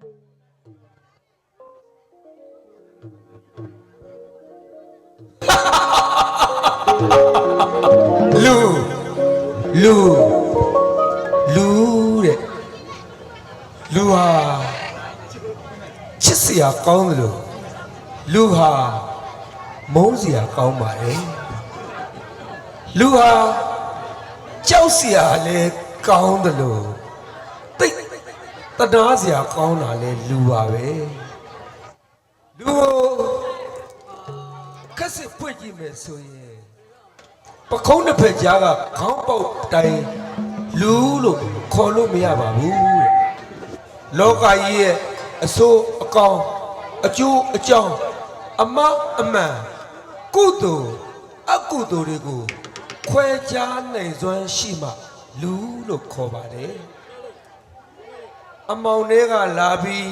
လူလူလူတဲ့လူဟာချစ်စရာကောင်းတယ်လို့လူဟာမုန်းစရာကောင်းပါတယ်လူဟာကြောက်စရာလည်းကောင်းတယ်လို့တိတ် တနာစရာကောင်းတာလည်းလူပါပဲလူကိုကက်စစ်ဖွင့်ကြည့်မယ်ဆိုရင်ပခုံးတစ်ဖက်ကြားကခေါင်းပေါက်တိုင်းလူလို့ခေါ်လို့မရပါဘူးတဲ့လောကကြီးရဲ့အဆိုးအကောင်အကျိုးအကြောင်းအမအမှန်ကုသိုလ်အကုသိုလ်တွေကိုခွဲခြားနိုင်စွမ်းရှိမှလူလို့ခေါ်ပါတယ် အမောင်တွေကလာပြီး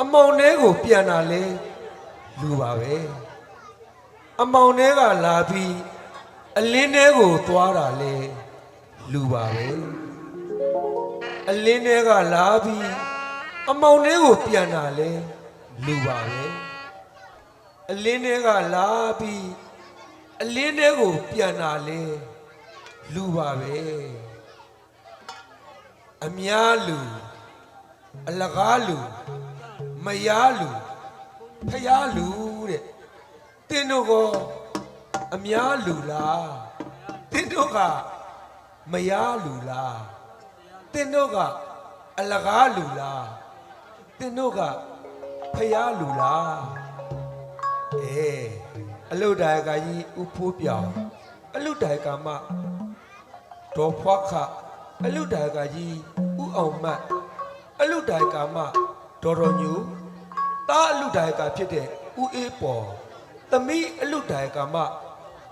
အမောင်တွေကိုပြန်လာလဲလူပါပဲအမောင်တွေကလာပြီးအလင်းထဲကိုသွားတာလေလူပါပဲအလင်းထဲကလာပြီးအမောင်ထဲကိုပြန်တာလေလူပါပဲအလင်းထဲကလာပြီးအလင်းထဲကိုပြန်တာလေလူပါပဲအများလူ အလကားလူမယားလူဖယားလူတဲ့တင်းတို့ကောအများလူလားတင်းတို့ကမယားလူလားတင်းတို့ကအလကားလူလားတင်းတို့ကဖယားလူလားအေးအလုတိုင်ကကြီးဥဖိုးပြောင်အလုတိုင်ကမဒေါ်ဖွားခအလုတိုင်ကကြီးဥအောင်မတ် အလုတိုင်ကမဒေါ်တော်ညူတားအလုတိုင်ကဖြစ်တဲ့ဥအေးပေါ်သမီးအလုတိုင်ကမ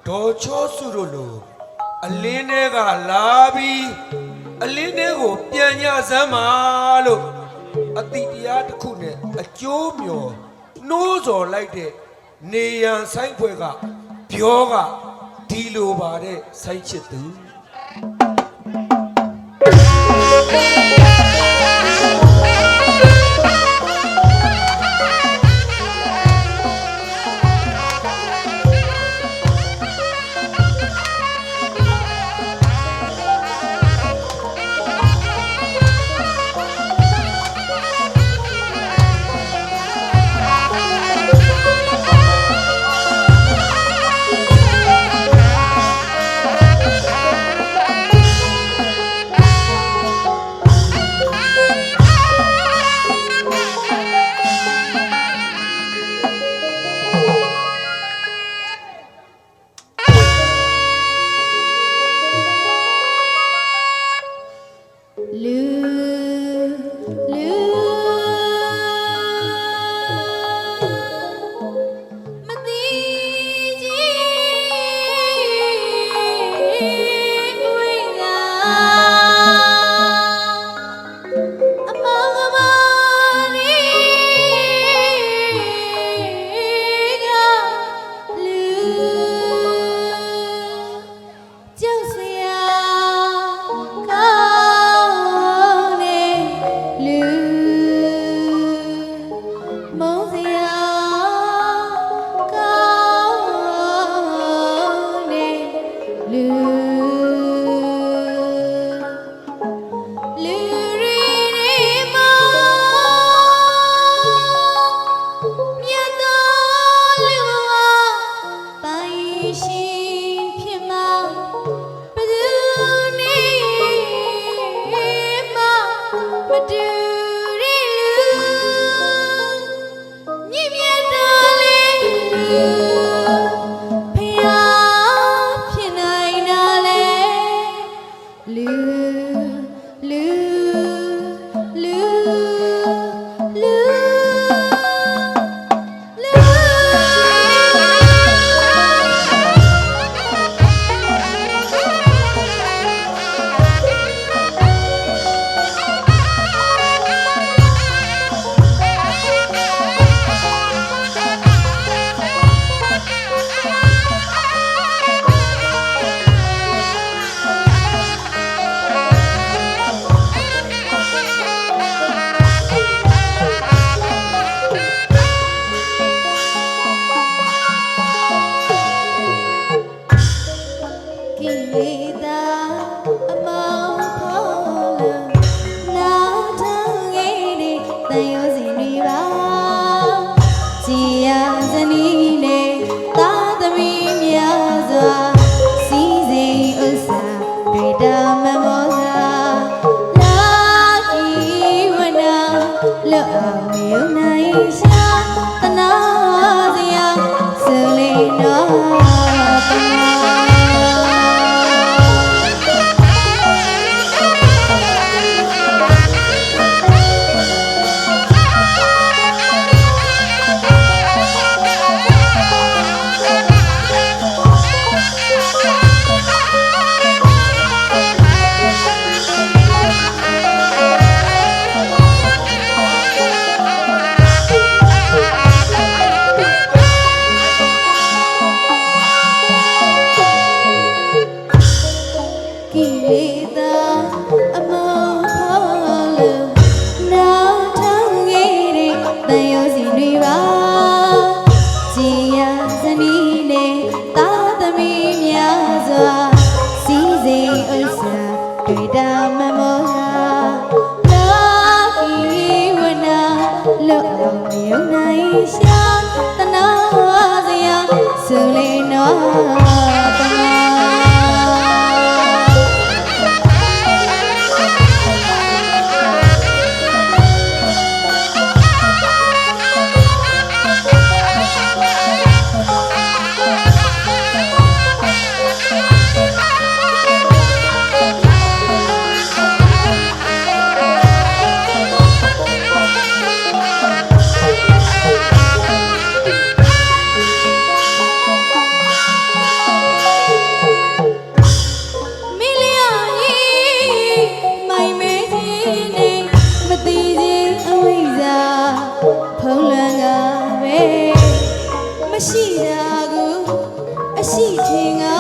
ဒေါ်ချောစုတို့လိုအလင်းတွေကလာပြီးအလင်းတွေကိုပြန်ညစမ်းပါလို့အတိတရားတစ်ခုနဲ့အကျိုးမျောနှိုးစော်လိုက်တဲ့နေရန်ဆိုင်ဖွဲ့ကပြောကဒီလိုပါတဲ့ဆိုင်ချစ်သူလူ ကိလေသာအမော Bye. 细听啊。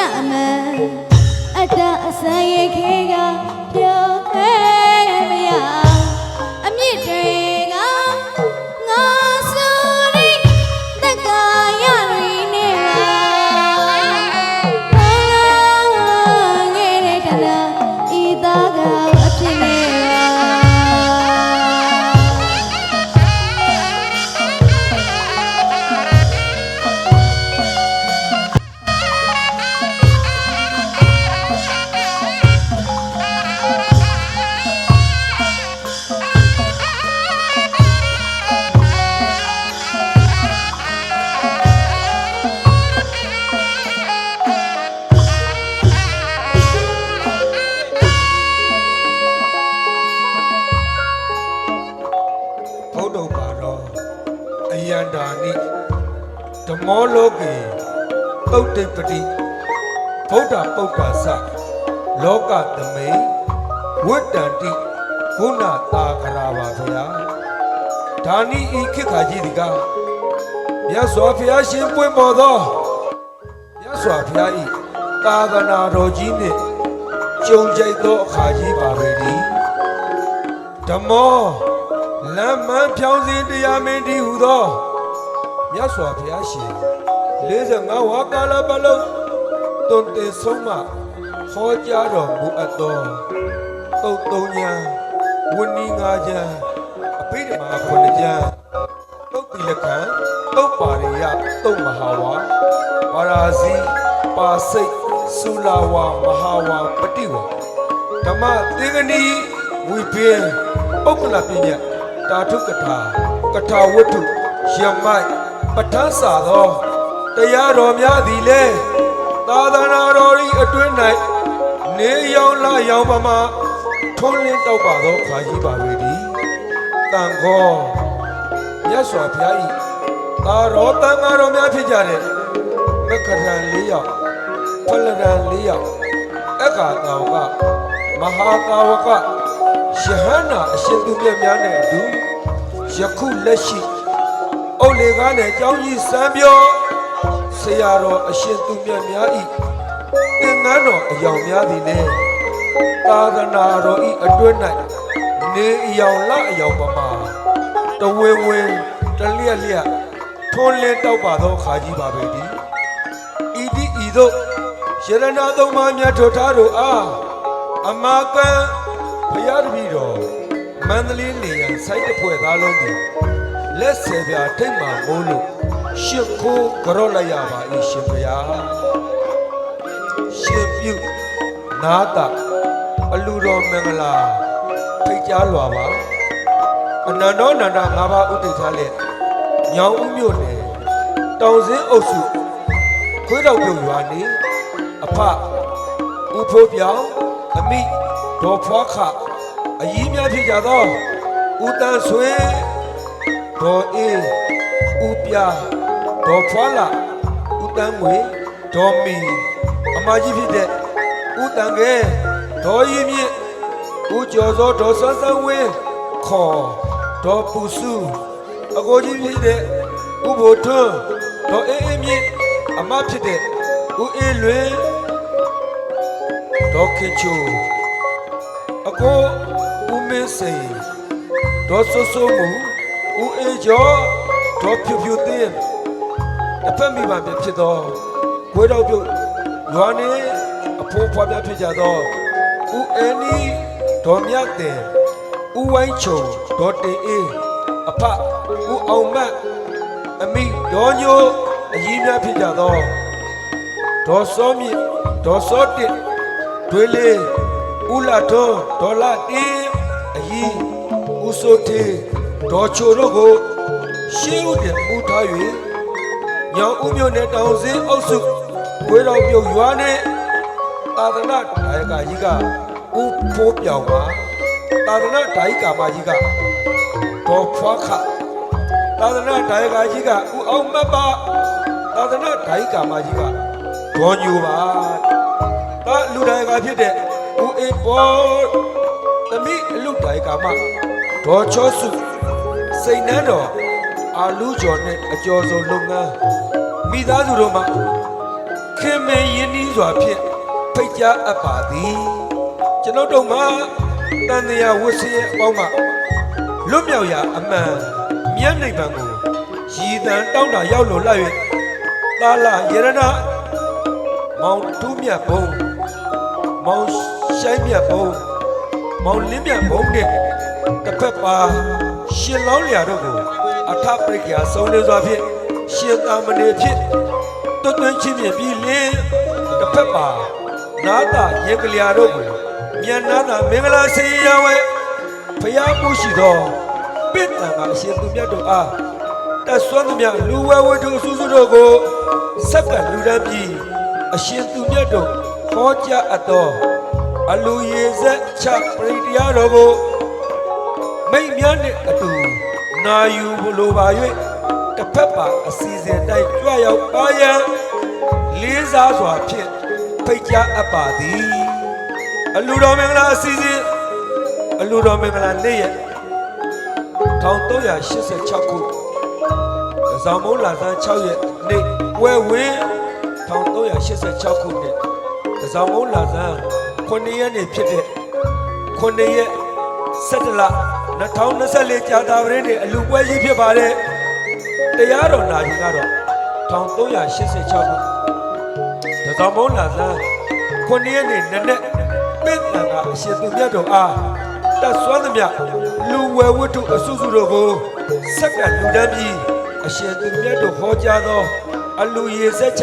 ရအမှန်အတအစံရခေကပြောခဲ့မရအမြင့်တွေ မောလောကေပုတ်တိပတိဗုဒ္ဓပုတ္တာသလောကသမိန်ဝတ္တန္တိဂုဏတာကရာပါဗျာဒါနီဤခေတ်ခါကြီးဒီကမြတ်စွာဘုရားရှင်ပွင့်ပေါ်သောမြတ်စွာဘုရားဤသာသနာတော်ကြီးနှင့်ကြုံကြိုက်သောအခါကြီးပါပဲဒီဓမ္မောလမ်းမှန်ဖြောင်းစင်တရားမင်းတည်ဟူသော မြတ်စွာဘုရားရှင်45ဝါကာလပတ်လုံးတွင်တင်ဆုံးမဟောကြားတော်မူအပ်သောတုတ်သုံးညာဝဏ္ဏီငါးချံအဘိဓမ္မာခုနှစ်ချံတုတ်တိလခံတုတ်ပါရိယတုတ်မဟာဝါပါရာဇီပါစိတ်ဆူလာဝါမဟာဝါပတိဝါဓမ္မသေဂနီဝိပင်းပုဂ္ဂလပညာတာထုကထာကထာဝတ္ထုယမိုက် ပဋ္ဌာန်းစာသောတရားတော်များသည်လေသာသနာတော်ဤအတွင်း၌နေရောင်လာရောင်ပမာထွန်းလင်းတောက်ပါသောခါကြီးပါပေသည်တန်ခောမြတ်စွာဘုရားဤသာရောတန်ဃာတော်များဖြစ်ကြတဲ့မက္ကရန်၄ယောက်ဖလရန်၄ယောက်အက္ခာတာဝကမဟာတာဝကယဟန္တာအရှင်သူမြတ်များနဲ့အတူယခုလက်ရှိအုတ် လေကားနဲ့ကျောင်းကြီးစံပြောဆရာတော်အရှင်သူမြတ်များဤသင်္ကန်းတော်အယောင်များသည်လည်းသာသနာတော်ဤအတွင်း၌နေအယောင်လအယောင်ပမာတဝင်းဝင်းတလျက်လျက်ထွန်းလင်းတောက်ပါသောခါကြီးပါပဲဒီဤတိဤသို့ရတနာသုံးပါးမြတ်ထောထားတို့အားအမာကန်ဘုရားတပည့်တော်မန္တလေးနေရန်စိုက်တစ်ဖွဲ့သားလုံးသည် လက်ဆယ်ပြာထိတ်မှမိုးလို့ရှစ်ခိုးကြော့လိုက်ရပါ၏ရှင်ဘုရားရှင်ပြုနာတာအလူတော်မင်္ဂလာဖိတ်ကြားလွာပါအနန္တောနန္ဒငါးပါးဥဒိဋ္ဌာလက်ညောင်ဦးမြို့နယ်တောင်စင်းအုပ်စုခွေးတော်ပြုတ်ရွာနေအဖဦးဖိုးပြောင်အမိဒေါ်ဖွားခအကြီးများဖြစ်ကြသောဦးတန်းဆွေ ဒေါ်အေးဦးပြဒေါ်ဖွားလာဦးတန်းငွေဒေါ်မီအမကြီးဖြစ်တဲ့ဦးတန်ကဲဒေါ်ရီမြင့်ဦးကျော်စောဒေါ်ဆွမ်းဆန်းဝင်းခေါ်ဒေါ်ပူစုအကိုကြီးဖြစ်တဲ့ဥဘိုထွန်းဒေါ်အေးအေးမြင့်အမဖြစ်တဲ့ဥအေးလွင်ဒေါ်ခင်ချိုအကိုဦးမင်းစိန်ဒေါ်ဆူဆူမူ ဥအေးကျော်ဒေါ်ဖြူဖြူသင်းတစ်ဖက်မိဘပြဖြစ်သောဘွေတော်ပြုတ်ရွာနေအဖိုးဖွားများဖြစ်ကြသောဥအဲနီဒေါ်မြတ်တင်ဦးဝိုင်းချုံဒေါ်တင်အေးအဖဦးအောင်မတ်အမိဒေါ်ညိုအကြီးများဖြစ်ကြသောဒေါ်စောမြင့်ဒေါ်စောတစ်ဒွေလေးဦးလာထွန်းဒေါ်လာတင်းအကြီးဦးစိုးသေး ဒေါ်ချိုတို့ကိုရှေးဦးတင်ဦးထား၍ညောင်ဦးမြို့နယ်တောင်စင်းအုပ်စုဝေတော်ပြုတ်ရွာနဲ့သာသနာဒါယကကြီးကဦးဖိုးပြောင်ပါသာသနာဓာယိကာမကြီးကဒေါ်ဖွားခသာသနာဓာယကာကြီးကဦးအောင်မတ်ပါသာသနာဓာယိကာမကြီးကဒေါ်ညူပါသာလူဓာယကာဖြစ်တဲ့ဦးအေးပေါ်သမီးအလူဓာယကာမဒေါ်ချောစု စိန်နှန်းတော်အာလူကျော်နဲ့အကျော်ဆုံးလုပ်ငန်းမိသားစုတို့မှာခင်မင်ရင်းနှီးစွာဖြင့်ဖိတ်ကြားအပ်ပါသည်ကျွန်ုပ်တို့မှာတန်တရားဝတ်စရဲ့အပေါင်းမှာလွတ်မြောက်ရာအမှန်မြတ်နိဗ္ဗာန်ကိုရည်တန်တောင်းတာရောက်လို့လိုက်၍သာလယရဏမောင်တူးမြတ်ဘုံမောင်ရှိုင်းမြတ်ဘုံမောင်လင်းမြတ်ဘုံနဲ့တစ်ဖက်ပါ ရှင်လောင်းလျာတို့ကိုအထပရိက္ခာဆုံးနေစွာဖြင့်ရှင်သာမဏေဖြစ်တွတ်တွင်းချင်းမြင်ပြီးလင်းတစ်ဖက်ပါနာတာရေကလျာတို့ကိုမြတ်နာတာမင်္ဂလာစေရဝဲဖျားမှုရှိသောပင့်တန်ကအရှင်သူမြတ်တို့အားတဆွမ်းသူမြတ်လူဝဲဝတ္ထုစုစုတို့ကိုဆက်ကလူတန်းပြီးအရှင်သူမြတ်တို့ဟောကြားအပ်သောအလူရေဆက်ချပရိတရားတော်ကို မိတ်များနှင့်အတူနာယူလိုပါ၍တစ်ဖက်ပါအစီအစဉ်တိုင်းကြွရောက်ပါရန်လေးစားစွာဖြင့်ဖိတ်ကြားအပ်ပါသည်အလူတော်မင်္ဂလာအစီအစဉ်အလူတော်မင်္ဂလာနေ့ရက်1386ခုဇောင်မုံလာသန်း6ရက်နေ့ဝဲဝင်း1386ခုနှစ်ဆောင်မုံလာစမ်း9ရက်နေဖြစ်တဲ့9ရက်17လ 2024ကြာတာပရင်းနေအလူပွဲကြီးဖြစ်ပါတယ်တရားတော်နာကြီးကတော့1386ခုတဆောင်မုံလာစမ်း9ရက်နေနက်နက်ပင့်တန်ကအရှင်သူမြတ်တော်အားတတ်စွမ်းသမျှလူဝယ်ဝတ္ထုအစုစုတို့ကိုဆက်ကလူတန်းပြီးအရှင်သူမြတ်တော်ဟောကြားသောအလူရေဆက်ချ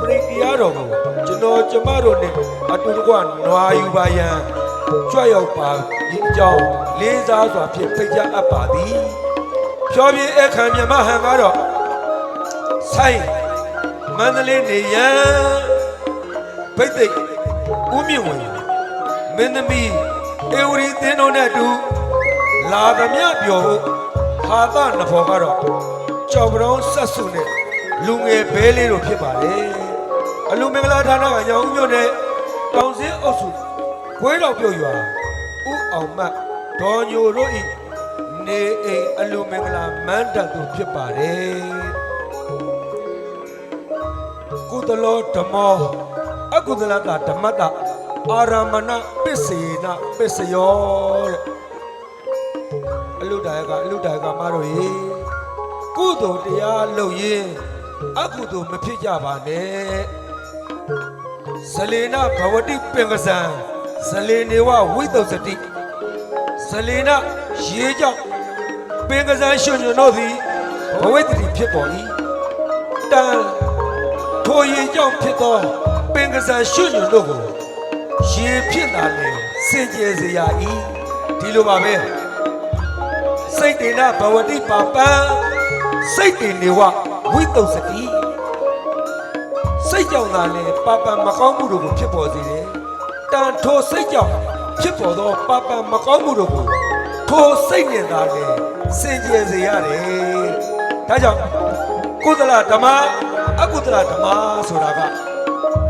ပရိတရားတော်ကိုကျွန်တော်ကျမတို့နဲ့အတူတကွနွားယူပါရန်ကြွရောက်ပါဒီအကြောင်း လေးစားစွာဖြင့်ဖိတ်ကြားအပ်ပါသည်ဖြောပြအခမ်းမြမဟန်ကတော့ဆိုင်မန္တလေးနေရန်ဘိတ်သိက်ဦးမြင့်ဝင်မင်းသမီးအေဝရီသင်းတော်နဲ့အတူလာသမျှပြောဖို့ဟာသနဖော်ကတော့ကြောက်ပြောင်းဆက်စုနဲ့လူငယ်ဘဲလေးတို့ဖြစ်ပါတယ်အလူမင်္ဂလာဌာနကရောင်ဦးမြို့နယ်တောင်စင်းအုပ်စုခွေးတော်ပြုတ်ရွာဦးအောင်မတ် ဒေါ်ညိုတို့ဤနေအိမ်အလူမင်္ဂလာမန်းတပ်သူဖြစ်ပါတယ်ကုသလောဓမ္မောအကုသလကဓမ္မတအာရမဏပစ္စေနပစ္စယောတဲ့အလူဒါယကအလူဒါယကမတို့ရေကုသိုလ်တရားလုပ်ရင်အကုသိုလ်မဖြစ်ကြပါနဲ့ဇလေနဘဝတိပင်ကစံဇလေနေဝဝိသုစတိ ဇလေနရေကြောင့်ပင်ကစံရှင်ညွန်တို့သည်ဘဝိတ္တိဖြစ်ပေါ်၏တန်ထိုရေကြောင့်ဖြစ်သောပင်ကစံရှင်ညွန်တို့ကိုရေဖြစ်တာလေစင်ကြယ်စေရ၏ဒီလိုပါပဲစိတ်တေနဘဝတိပါပံစိတ်တေနေဝဝိသုစတိစိတ်ကြောင့်သာလေပပမကောင်းမှုတို့ကိုဖြစ်ပေါ်စေတယ်။တန်ထိုစိတ်ကြောင့် ဖြစ်ပေါ်သောပပမကောင်းမှုတို့ကိုထိုစိတ်နဲ့သာလေစင်ကြယ်စေရတယ်။ဒါကြောင့်ကုသလဓမ္မအကုသလဓမ္မဆိုတာက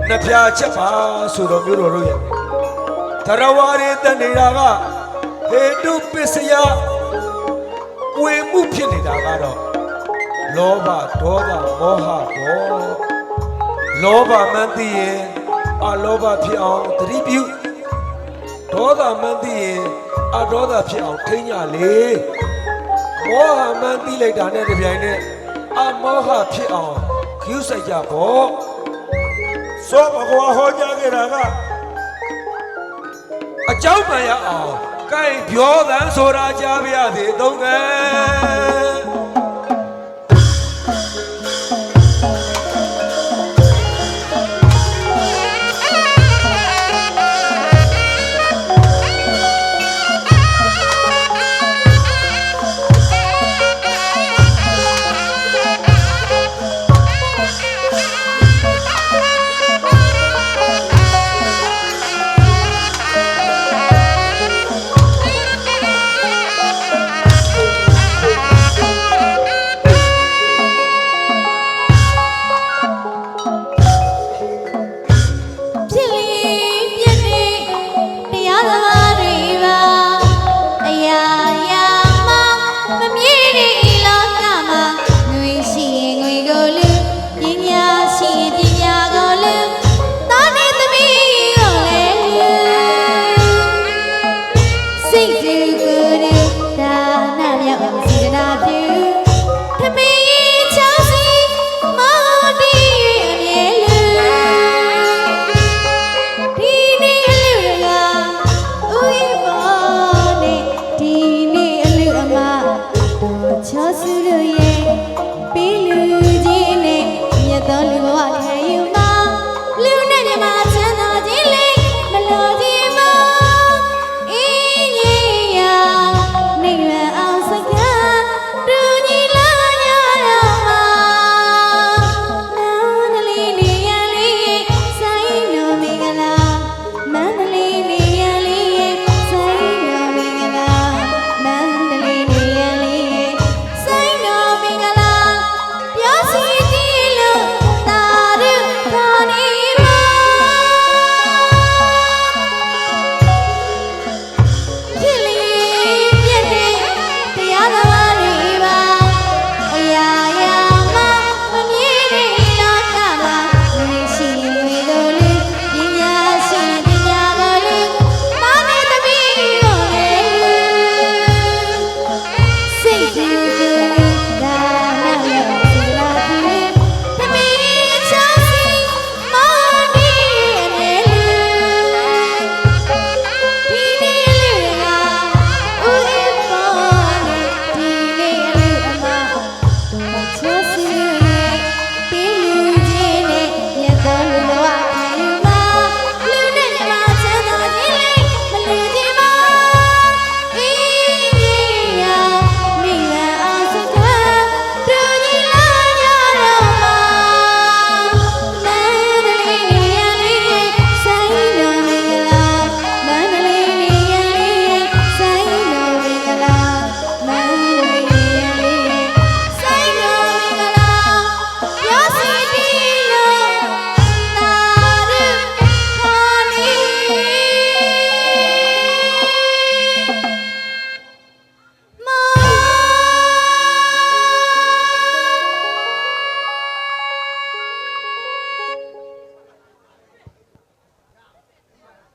နှဖျားချက်ပါဆိုတော်မျိုးတော်တို့ရဲ့သရဝရတန်နေတာကဟေတုပစ္စယဝေမှုဖြစ်နေတာကတော့လောဘဒေါသမောဟပေါ့လောဘမှန်းသိရင်အလောဘဖြစ်အောင်သတိပြု ဒေါသမန်းသိရင်အဒေါသဖြစ်အောင်ထိညာလေမောဟမန်းသိလိုက်တာနဲ့တပြိုင်နက်အမောဟဖြစ်အောင်ခရုစိုက်ကြပေါ့သောဘဂဝါဟောကြားခဲ့တာကအကြောင်းမှန်ရအောင်ကိုင်ပြောသံဆိုတာကြားပြရသည်သုံးကဲ